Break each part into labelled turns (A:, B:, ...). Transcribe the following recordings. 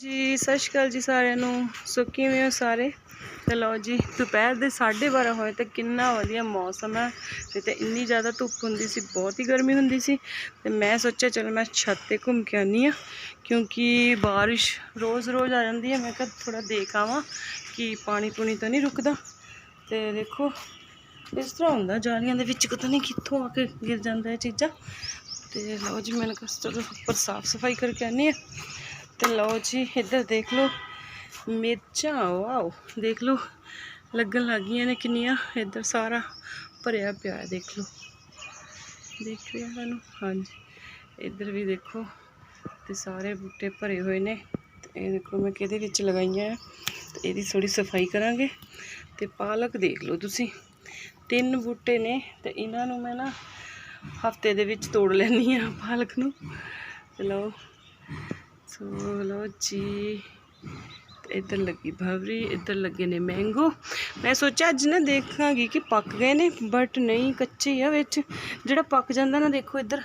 A: ਜੀ, ਸਤਿ ਸ਼੍ਰੀ ਅਕਾਲ ਜੀ ਸਾਰਿਆਂ ਨੂੰ। ਸੋ ਕਿਵੇਂ ਹੋ ਸਾਰੇ? ਤੇ ਲਓ ਜੀ, ਦੁਪਹਿਰ ਦੇ 12:30 ਹੋਏ ਤੇ ਕਿੰਨਾ ਵਧੀਆ ਮੌਸਮ ਹੈ। ਤੇ ਤੇ ਇੰਨੀ ਜ਼ਿਆਦਾ ਧੁੱਪ ਹੁੰਦੀ ਸੀ, ਬਹੁਤ ਹੀ ਗਰਮੀ ਹੁੰਦੀ ਸੀ। ਤੇ ਮੈਂ ਸੋਚਿਆ, ਚਲੋ ਮੈਂ ਛੱਤ ਤੇ ਘੁੰਮ ਕੇ ਆਨੀ ਆ ਕਿਉਂਕਿ ਬਾਰਿਸ਼ ਰੋਜ਼-ਰੋਜ਼ ਆ ਜਾਂਦੀ ਹੈ। ਮੈਂ ਕਿਹਾ ਥੋੜਾ ਦੇਖ ਆਵਾਂ ਕਿ ਪਾਣੀ ਪੂਣੀ ਤਾਂ ਨਹੀਂ ਰੁਕਦਾ। ਤੇ ਦੇਖੋ, ਇਸ ਤਰ੍ਹਾਂ ਹੁੰਦਾ, ਜਾਲੀਆਂ ਦੇ ਵਿੱਚ ਪਤਾ ਨਹੀਂ ਕਿੱਥੋਂ ਆ ਕੇ ਗਿਰ ਜਾਂਦਾ ਇਹ ਚੀਜ਼ਾਂ। ਤੇ ਲਓ ਜੀ ਮੈਨੂੰ ਕਿਹਾ ਚਲੋ ਉੱਪਰ ਸਾਫ਼ ਸਫ਼ਾਈ ਕਰਕੇ ਆਨੀ ਆ ਤੇ ਲਓ ਜੀ, ਇੱਧਰ ਦੇਖ ਲਓ। ਮਿਰਚਾਂ, ਵਾਓ, ਦੇਖ ਲਓ। ਲੱਗਣ ਲੱਗੀਆਂ ਨੇ ਕਿੰਨੀਆਂ। ਇੱਧਰ ਸਾਰਾ ਭਰਿਆ ਪਿਆ ਹੈ, ਦੇਖ ਲਓ। ਦੇਖ ਰਿਹਾ ਤੁਹਾਨੂੰ ਹਾਂਜੀ। ਇੱਧਰ ਵੀ ਦੇਖੋ, ਤੇ ਸਾਰੇ ਬੂਟੇ ਭਰੇ ਹੋਏ ਨੇ। ਤੇ ਇਹ ਦੇਖੋ ਮੈਂ ਕਿਹਦੇ ਵਿੱਚ ਲਗਾਈਆਂ ਤੇ ਇਹਦੀ ਥੋੜੀ ਸਫ਼ਾਈ ਕਰਾਂਗੇ। ਤੇ ਪਾਲਕ ਦੇਖ ਲਓ ਤੁਸੀਂ। ਤਿੰਨ ਬੂਟੇ ਨੇ, ਤੇ ਇਹਨਾਂ ਨੂੰ ਮੈਂ ਨਾ ਹਫ਼ਤੇ ਦੇ ਵਿੱਚ ਤੋੜ ਲੈਣੀ ਆ ਪਾਲਕ ਨੂੰ। ਤੇ ਲਓ। ਸੋ ਲਓ ਜੀ, ਇੱਧਰ ਲੱਗੀ ਭਵਰੀ ਇੱਧਰ ਲੱਗੇ ਨੇ ਮੈਂਗੋ ਮੈਂ ਸੋਚਿਆ ਅੱਜ ਨਾ ਦੇਖਾਂਗੀ ਕਿ ਪੱਕ ਗਏ ਨੇ ਬਟ ਨਹੀਂ, ਕੱਚੇ ਆ ਵਿੱਚ। ਜਿਹੜਾ ਪੱਕ ਜਾਂਦਾ ਨਾ, ਦੇਖੋ ਇੱਧਰ,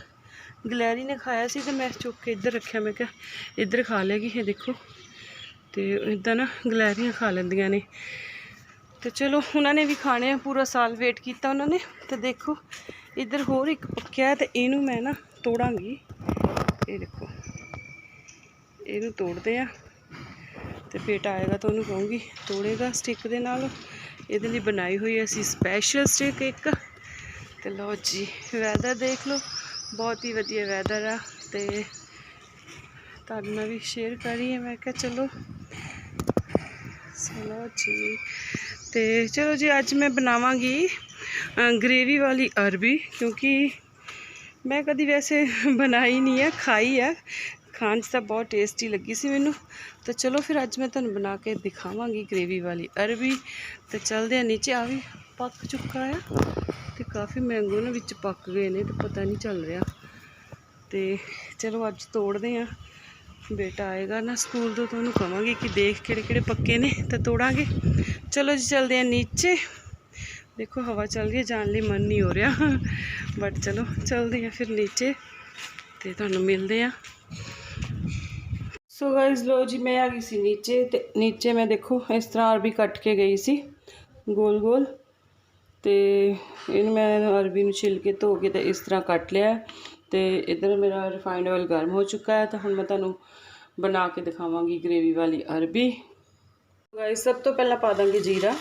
A: ਗਲੈਰੀ ਨੇ ਖਾਇਆ ਸੀ ਤੇ ਮੈਂ ਚੁੱਕ ਕੇ ਇੱਧਰ ਰੱਖਿਆ। ਮੈਂ ਕਿਹਾ, ਇੱਧਰ ਖਾ ਲੇਗੀ ਇਹ ਦੇਖੋ। ਤੇ ਇਦਾਂ ਨਾ ਗਲੈਰੀਆਂ ਖਾ ਲੈਂਦੀਆਂ ਨੇ। ਤੇ ਚਲੋ, ਉਹਨਾਂ ਨੇ ਵੀ ਖਾਣੇ ਆ, ਪੂਰਾ ਸਾਲ ਵੇਟ ਕੀਤਾ ਉਹਨਾਂ ਨੇ। ਤੇ ਦੇਖੋ, ਇੱਧਰ ਹੋਰ ਇੱਕ ਪੱਕਿਆ ਹੈ ਤੇ ਇਹਨੂੰ ਮੈਂ ਨਾ ਤੋੜਾਂਗੀ। ਇਹ ਦੇਖੋ। ਇਹਨੂੰ ਤੋੜਦੇ ਆ। ਤੇ ਬੇਟਾ ਆਏਗਾ ਤਾਂ ਉਹਨੂੰ ਕਹੂੰਗੀ, ਤੋੜੇਗਾ ਸਟਿੱਕ ਦੇ ਨਾਲ। ਇਹਦੇ ਲਈ ਬਣਾਈ ਹੋਈ ਅਸੀਂ ਸਪੈਸ਼ਲ ਸਟਿੱਕ ਇੱਕ। ਤੇ ਲਓ ਜੀ ਵੈਦਰ ਦੇਖ ਲਓ। ਬਹੁਤ ਹੀ ਵਧੀਆ ਵੈਦਰ ਆ ਤੇ ਤੁਹਾਡੇ ਨਾਲ ਵੀ ਸ਼ੇਅਰ ਕਰੀਏ ਮੈਂ ਕਿਹਾ ਚਲੋ। ਚਲੋ ਜੀ, ਤੇ ਚਲੋ ਜੀ, ਅੱਜ ਮੈਂ ਬਣਾਵਾਂਗੀ ਗ੍ਰੇਵੀ ਵਾਲੀ ਅਰਬੀ। ਕਿਉਂਕਿ ਮੈਂ ਕਦੀ ਵੈਸੇ ਬਣਾਈ ਨਹੀਂ ਹੈ ਖਾਈ ਹੈ ਖਾਣ 'ਚ ਤਾਂ ਬਹੁਤ ਟੇਸਟੀ ਲੱਗੀ ਸੀ ਮੈਨੂੰ। ਤਾਂ ਚਲੋ ਫਿਰ ਅੱਜ ਮੈਂ ਤੁਹਾਨੂੰ ਬਣਾ ਕੇ ਦਿਖਾਵਾਂਗੀ ਗ੍ਰੇਵੀ ਵਾਲੀ ਅਰਬੀ। ਤੇ ਚਲਦੇ ਆ ਨੀਚੇ ਆ ਵੀ ਪੱਕ ਚੁੱਕਾ ਆ ਤੇ ਕਾਫੀ ਮੈਂਗੋ ਨੇ ਵਿੱਚ ਪੱਕ ਗਏ ਨੇ ਤੇ ਪਤਾ ਨਹੀਂ ਚੱਲ ਰਿਹਾ। ਤੇ ਚਲੋ ਅੱਜ ਤੋੜਦੇ ਆ। ਬੇਟਾ ਆਏਗਾ ਨਾ ਸਕੂਲ ਤੋਂ ਤੁਹਾਨੂੰ ਉਹਨੂੰ ਕਿ ਦੇਖ ਕਿਹੜੇ ਕਿਹੜੇ ਪੱਕੇ ਨੇ, ਤਾਂ ਤੋੜਾਂਗੇ। ਚਲੋ ਜੀ, ਚਲਦੇ ਆ ਨੀਚੇ। ਦੇਖੋ ਹਵਾ ਚੱਲ ਰਹੀ ਹੈ, ਜਾਣ ਲਈ ਮਨ ਨਹੀਂ ਹੋ ਰਿਹਾ। ਬਟ ਚਲੋ, ਚਲਦੇ ਆ ਫਿਰ ਨੀਚੇ ਤੇ ਤੁਹਾਨੂੰ ਮਿਲਦੇ ਆ। ਸੋ ਗਾਇਸ ਲੋ ਜੀ, ਮੈਂ ਆ ਗਈ ਸੀ ਨੀਚੇ ਤੇ ਨੀਚੇ ਮੈਂ ਦੇਖੋ, ਇਸ ਤਰ੍ਹਾਂ ਅਰਬੀ ਕੱਟ ਕੇ ਗਈ ਸੀ, ਗੋਲ ਗੋਲ। ਤੇ ਇਹਨੂੰ ਮੈਂ ਅਰਬੀ ਨੂੰ ਛਿਲ ਕੇ ਧੋ ਕੇ ਤੇ ਇਸ ਤਰ੍ਹਾਂ ਕੱਟ ਲਿਆ। ਹੈ। ਤੇ ਇਧਰ ਮੇਰਾ ਰਿਫਾਈਨਡ ਆਇਲ ਗਰਮ ਹੋ ਚੁੱਕਾ ਹੈ, ਤਾਂ ਹੁਣ ਮੈਂ ਤੁਹਾਨੂੰ ਬਣਾ ਕੇ ਦਿਖਾਵਾਂਗੀ ਗ੍ਰੇਵੀ ਵਾਲੀ ਅਰਬੀ। ਗਾਇਸ ਸਭ ਤੋਂ ਪਹਿਲਾਂ ਪਾ ਦਾਂਗੇ ਜੀਰਾ।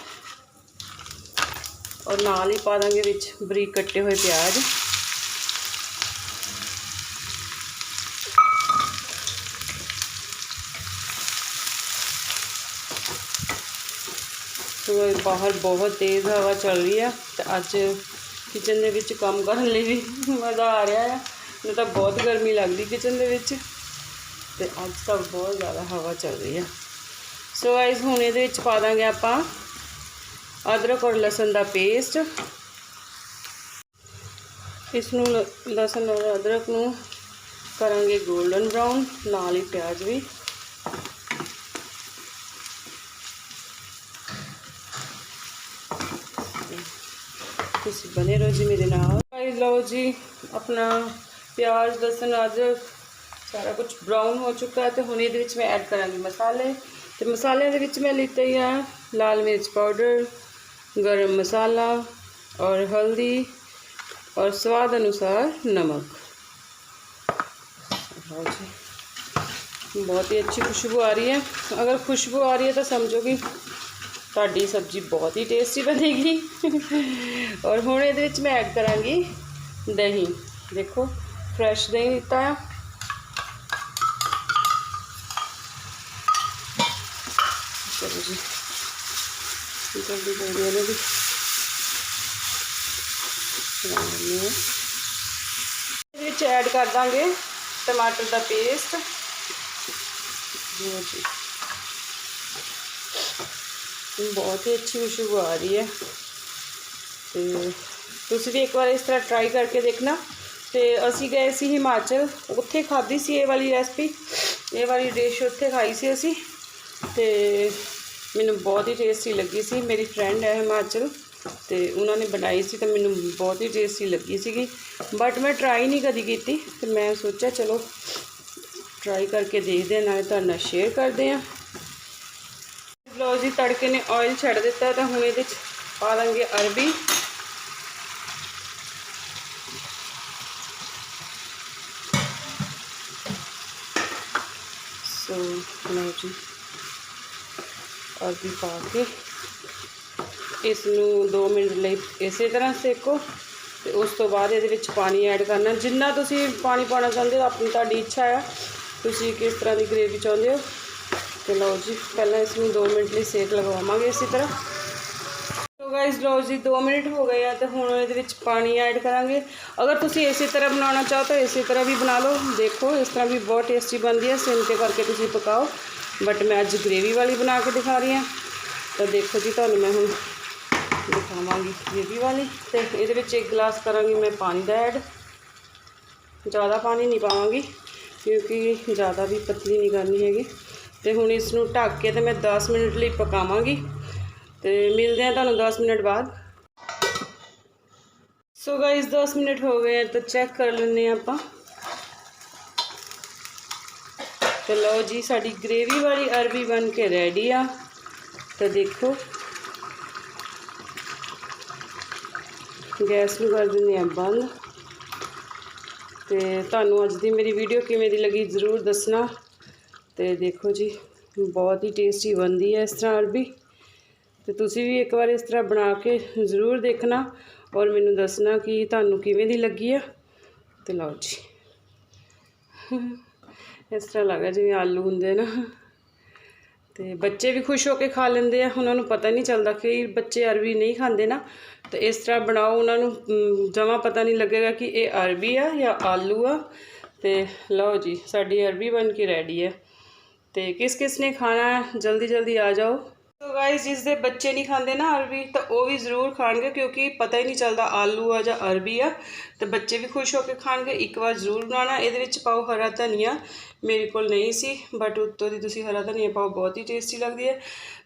A: ਔਰ ਨਾਲ ਹੀ ਪਾ ਦਾਂਗੇ ਵਿੱਚ ਬਰੀਕ ਕੱਟੇ ਹੋਏ ਪਿਆਜ਼। ਸੋ ਬਾਹਰ ਬਹੁਤ ਤੇਜ਼ ਹਵਾ ਚੱਲ ਰਹੀ ਆ ਤੇ ਅੱਜ ਕਿਚਨ ਦੇ ਵਿੱਚ ਕੰਮ ਕਰਨ ਲਈ ਵੀ ਮਜ਼ਾ ਆ ਰਿਹਾ ਆ। ਨਹੀਂ ਤਾਂ ਬਹੁਤ ਗਰਮੀ ਲੱਗਦੀ ਕਿਚਨ ਦੇ ਵਿੱਚ ਤੇ ਅੱਜ ਤਾਂ ਬਹੁਤ ਜ਼ਿਆਦਾ ਹਵਾ ਚੱਲ ਰਹੀ ਆ। ਸੋ ਗਾਇਸ ਹੁਣ ਇਹਦੇ ਵਿੱਚ ਪਾ ਦਾਂਗੇ ਆਪਾਂ ਅਦਰਕ ਔਰ ਲਸਣ ਦਾ ਪੇਸਟ ਇਸ ਨੂੰ ਲ- ਲਸਣ ਔਰ ਅਦਰਕ ਨੂੰ ਕਰਾਂਗੇ 골ਡਨ ਬ੍ਰਾਊਨ ਨਾਲ ਹੀ ਪਿਆਜ਼ ਵੀ। ਤੁਸੀਂ ਬਨੇ ਰਹੋ ਜੀ ਮੇਰੇ ਨਾਲ ਗਾਇਸ ਲਓ ਜੀ ਆਪਣਾ ਪਿਆਜ਼ ਲਸਣ ਅਦਰਕ ਸਾਰਾ ਕੁਝ ਬ੍ਰਾਊਨ ਹੋ ਚੁੱਕਾ ਹੈ ਤੇ ਹੁਣ ਇਹਦੇ ਵਿੱਚ ਮੈਂ ਐਡ ਕਰਾਂਗੀ ਮਸਾਲੇ ਤੇ ਮਸਾਲਿਆਂ ਦੇ ਵਿੱਚ ਮੈਂ ਲਿੱਤੇ ਹੀ ਆ ਲਾਲ ਮਿਰਚ ਪਾਊਡਰ ਗਰਮ ਮਸਾਲਾ ਔਰ ਹਲਦੀ ਔਰ ਸਵਾਦ ਅਨੁਸਾਰ ਨਮਕ ਲਓ ਜੀ ਬਹੁਤ ਹੀ ਅੱਛੀ ਖੁਸ਼ਬੂ ਆ ਰਹੀ ਹੈ ਅਗਰ ਖੁਸ਼ਬੂ ਆ ਰਹੀ ਹੈ ਤਾਂ ਸਮਝੋ ਕਿ ਤੁਹਾਡੀ ਸਬਜ਼ੀ ਬਹੁਤ ਹੀ ਟੇਸਟੀ ਬਣੇਗੀ। ਔਰ ਹੁਣ ਇਹਦੇ ਵਿੱਚ ਮੈਂ ਐਡ ਕਰਾਂਗੀ ਦਹੀਂ। ਦੇਖੋ ਫਰੈਸ਼ ਦਹੀਂ ਦਿੱਤਾ ਆ। ਚਲੋ ਜੀ ਜਲਦੀ ਜਲਦੀ ਇਹਨੂੰ ਵੀ। ਲਾਉਣੀ ਹੈ। ਇਹਦੇ ਵਿੱਚ ਐਡ ਕਰ ਦਾਂਗੇ ਟਮਾਟਰ ਦਾ ਪੇਸਟ ਜੀ ਜੀ। ਬਹੁਤ ਹੀ ਅੱਛੀ ਖੁਸ਼ਬੂ ਆ ਰਹੀ ਹੈ। ਤੇ ਤੁਸੀਂ ਵੀ ਇੱਕ ਵਾਰ ਇਸ ਤਰ੍ਹਾਂ ਟਰਾਈ ਕਰਕੇ ਦੇਖਣਾ। ਤੇ ਅਸੀਂ ਗਏ ਸੀ ਹਿਮਾਚਲ। ਉੱਥੇ ਖਾਧੀ ਸੀ ਇਹ ਵਾਲੀ ਰੈਸਪੀ ਇਹ ਵਾਲੀ ਡਿਸ਼ ਉੱਥੇ ਖਾਈ ਸੀ ਅਸੀਂ। ਤੇ ਮੈਨੂੰ ਬਹੁਤ ਹੀ ਟੇਸਟੀ ਲੱਗੀ ਸੀ। ਮੇਰੀ ਫਰੈਂਡ ਹੈ ਹਿਮਾਚਲ। ਤੇ ਉਹਨਾਂ ਨੇ ਬਣਾਈ ਸੀ ਤਾਂ ਮੈਨੂੰ ਬਹੁਤ ਹੀ ਟੇਸਟੀ ਲੱਗੀ ਸੀਗੀ। ਬਟ ਮੈਂ ਟਰਾਈ ਨਹੀਂ ਕਦੀ ਕੀਤੀ। ਤੇ ਮੈਂ ਸੋਚਿਆ, ਚਲੋ ਟਰਾਈ ਕਰਕੇ ਦੇਖਦੇ ਹਾਂ, ਨਾਲੇ ਤੁਹਾਡੇ ਨਾਲ ਸ਼ੇਅਰ ਕਰਦੇ ਹਾਂ। ਲਓ ਜੀ, ਤੜਕੇ ਨੇ ਆਇਲ ਛੱਡ ਦਿੱਤਾ, ਤਾਂ ਹੁਣ ਇਹਦੇ ਚ ਪਾ ਦਾਂਗੇ ਅਰਬੀ। ਸੋ, ਲਓ ਜੀ, ਅਰਬੀ ਪਾ ਕੇ ਇਸ ਨੂੰ 2 ਮਿੰਟ ਲਈ ਇਸੇ ਤਰ੍ਹਾਂ ਸੇਕੋ ਤੇ ਉਸ ਤੋਂ ਬਾਅਦ ਇਹਦੇ ਵਿੱਚ ਪਾਣੀ ਐਡ ਕਰਨਾ। ਜਿੰਨਾ ਤੁਸੀਂ ਪਾਣੀ ਪਾਉਣਾ ਚਾਹੁੰਦੇ ਹੋ, ਆਪਣੀ ਤੁਹਾਡੀ ਇੱਛਾ ਆ। ਤੁਸੀਂ ਕਿਸ ਤਰ੍ਹਾਂ ਦੀ ਗ੍ਰੇਵੀ ਚਾਹੁੰਦੇ ਹੋ? ਤੇ ਲਓ ਜੀ ਪਹਿਲਾਂ ਇਸ ਨੂੰ 2 ਮਿੰਟ ਲਈ ਸੇਕ ਲਗਵਾਵਾਂਗੇ ਇਸੇ ਤਰ੍ਹਾਂ ਸੋ ਗਾਇਸ ਲਓ ਜੀ 2 ਮਿੰਟ ਹੋ ਗਏ ਆ ਤੇ ਹੁਣ ਇਹਦੇ ਵਿੱਚ ਪਾਣੀ ਐਡ ਕਰਾਂਗੇ ਅਗਰ ਤੁਸੀਂ ਇਸੇ ਤਰ੍ਹਾਂ ਬਣਾਉਣਾ ਚਾਹੋ ਤਾਂ ਇਸੇ ਤਰ੍ਹਾਂ ਵੀ ਬਣਾ ਲਓ ਦੇਖੋ ਇਸ ਤਰ੍ਹਾਂ ਵੀ ਬਹੁਤ ਟੇਸਟੀ ਬਣਦੀ ਹੈ ਸਿਮ ਤੇ ਕਰਕੇ ਤੁਸੀਂ ਪਕਾਓ ਬਟ ਮੈਂ ਅੱਜ ਗ੍ਰੇਵੀ ਵਾਲੀ ਬਣਾ ਕੇ ਦਿਖਾ ਰਹੀ ਹਾਂ ਤਾਂ ਦੇਖੋ ਜੀ ਤੁਹਾਨੂੰ ਮੈਂ ਹੁਣ ਦਿਖਾਵਾਂਗੀ ਗ੍ਰੇਵੀ ਵਾਲੀ ਤੇ ਇਹਦੇ ਵਿੱਚ ਇੱਕ ਗਲਾਸ ਕਰਾਂਗੀ ਮੈਂ ਪਾਣੀ ਦਾ ਐਡ ਜ਼ਿਆਦਾ ਪਾਣੀ ਨਹੀਂ ਪਾਵਾਂਗੀ ਕਿਉਂਕਿ ਜ਼ਿਆਦਾ ਵੀ ਪਤਲੀ ਨਹੀਂ ਕਰਨੀ ਹੈਗੀ ਤੇ ਹੁਣ ਇਸ ਨੂੰ ਢੱਕ ਕੇ ਤੇ ਮੈਂ 10 ਮਿੰਟ ਲਈ ਪਕਾਵਾਂਗੀ। ਤੇ ਮਿਲਦੇ ਹਾਂ ਤੁਹਾਨੂੰ 10 ਮਿੰਟ ਬਾਅਦ। ਸੋ ਗਾਇਸ 10 ਮਿੰਟ ਹੋ ਗਏ ਆ, ਤਾਂ ਚੈੱਕ ਕਰ ਲੈਂਦੇ ਹਾਂ ਆਪਾਂ। ਤੇ ਲਓ ਜੀ, ਸਾਡੀ ਗ੍ਰੇਵੀ ਵਾਲੀ ਅਰਬੀ ਬਣ ਕੇ ਰੈਡੀ ਆ। ਤਾਂ ਦੇਖੋ। ਗੈਸ ਨੂੰ ਕਰ ਦਿੰਦੇ ਆ ਬੰਦ। ਤੇ ਤੁਹਾਨੂੰ ਅੱਜ ਦੀ ਮੇਰੀ ਵੀਡੀਓ ਕਿਵੇਂ ਦੀ ਲੱਗੀ ਜ਼ਰੂਰ ਦੱਸਣਾ। ਤੇ ਦੇਖੋ ਜੀ, ਬਹੁਤ ਹੀ ਟੇਸਟੀ ਬਣਦੀ ਹੈ ਇਸ ਤਰ੍ਹਾਂ ਅਰਬੀ। ਤੇ ਤੁਸੀਂ ਵੀ ਇੱਕ ਵਾਰ ਇਸ ਤਰ੍ਹਾਂ ਬਣਾ ਕੇ ਜ਼ਰੂਰ ਦੇਖਣਾ ਔਰ ਮੈਨੂੰ ਦੱਸਣਾ ਕਿ ਤੁਹਾਨੂੰ ਕਿਵੇਂ ਦੀ ਲੱਗੀ ਆ। ਤੇ ਲਓ ਜੀ। ਇਸ ਤਰ੍ਹਾਂ ਲੱਗਾ ਜਿਵੇਂ ਆਲੂ ਹੁੰਦੇ ਨਾ। ਤੇ ਬੱਚੇ ਵੀ ਖੁਸ਼ ਹੋ ਕੇ ਖਾ ਲੈਂਦੇ ਆ। ਉਹਨਾਂ ਨੂੰ ਪਤਾ ਨਹੀਂ ਚੱਲਦਾ ਕਿ ਬੱਚੇ ਅਰਬੀ ਨਹੀਂ ਖਾਂਦੇ ਨਾ। ਤੇ ਇਸ ਤਰ੍ਹਾਂ ਬਣਾਓ, ਉਹਨਾਂ ਨੂੰ ਜਮਾ ਪਤਾ ਨਹੀਂ ਲੱਗੇਗਾ ਕਿ ਇਹ ਅਰਬੀ ਆ ਜਾਂ ਆਲੂ ਆ। ਤੇ ਲਓ ਜੀ, ਸਾਡੀ ਅਰਬੀ ਬਣ ਕੇ ਰੈਡੀ ਹੈ ਤੇ ਕਿਸ ਕਿਸ ਨੇ ਖਾਣਾ ਜਲਦੀ ਜਲਦੀ ਆ ਜਾਓ। ਸੋ ਗਾਇਸ ਜਿਸ ਦੇ ਬੱਚੇ ਨਹੀਂ ਖਾਂਦੇ ਨਾ ਅਰਬੀ, ਤਾਂ ਉਹ ਵੀ ਜ਼ਰੂਰ ਖਾਣਗੇ ਕਿਉਂਕਿ ਪਤਾ ਹੀ ਨਹੀਂ ਚੱਲਦਾ ਆਲੂ ਆ ਜਾਂ ਅਰਬੀ ਆ। ਤੇ ਬੱਚੇ ਵੀ ਖੁਸ਼ ਹੋ ਕੇ ਖਾਣਗੇ। ਇੱਕ ਵਾਰ ਜ਼ਰੂਰ ਬਣਾਉਣਾ। ਇਹਦੇ ਵਿੱਚ ਪਾਓ ਹਰਾ ਧਨੀਆ। ਮੇਰੇ ਕੋਲ ਨਹੀਂ ਸੀ ਬਟ ਉੱਤੋਂ ਦੀ ਤੁਸੀਂ ਹਰਾ ਧਨੀਆ ਪਾਓ, ਬਹੁਤ ਹੀ ਟੇਸਟੀ ਲੱਗਦੀ ਹੈ।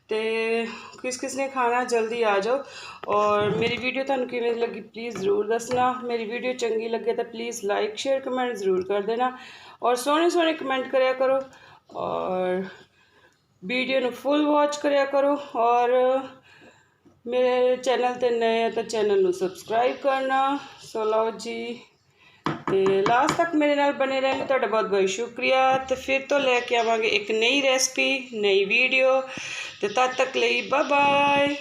A: ਤੇ ਕਿਸ ਕਿਸ ਨੇ ਖਾਣਾ, ਜਲਦੀ ਆ ਜਾਓ। ਔਰ ਮੇਰੀ ਵੀਡੀਓ ਤੁਹਾਨੂੰ ਕਿਵੇਂ ਲੱਗੀ ਪਲੀਜ਼ ਜ਼ਰੂਰ ਦੱਸਣਾ। ਮੇਰੀ ਵੀਡੀਓ ਚੰਗੀ ਲੱਗੇ ਤਾਂ ਪਲੀਜ਼ ਲਾਈਕ ਸ਼ੇਅਰ ਕਮੈਂਟ ਜ਼ਰੂਰ ਕਰ ਦੇਣਾ। ਔਰ ਸੋਹਣੇ ਸੋਹਣੇ ਕਮੈਂਟ ਕਰਿਆ ਕਰੋ। ਔਰ ਵੀਡੀਓ ਨੂੰ ਫੁੱਲ ਵਾਚ ਕਰਿਆ ਕਰੋ ਔਰ ਮੇਰੇ ਚੈਨਲ ਤੇ ਨਏ ਆ ਤਾਂ ਚੈਨਲ ਨੂੰ ਸਬਸਕ੍ਰਾਈਬ ਕਰਨਾ। ਸੋ ਲਓ ਜੀ, ਤੇ ਲਾਸਟ ਤੱਕ ਮੇਰੇ ਨਾਲ ਬਣੇ ਰਹਿਣ। ਲਈ ਤੁਹਾਡਾ ਬਹੁਤ ਬਹੁਤ ਸ਼ੁਕਰੀਆ। ਤੇ ਫਿਰ ਤੋਂ ਲੈ ਕੇ ਆਵਾਂਗੇ ਇੱਕ ਨਈ ਰੈਸਪੀ ਨਈ ਵੀਡੀਓ ਤੇ ਤਦ ਤੱਕ ਲਈ ਬਾਏ ਬਾਏ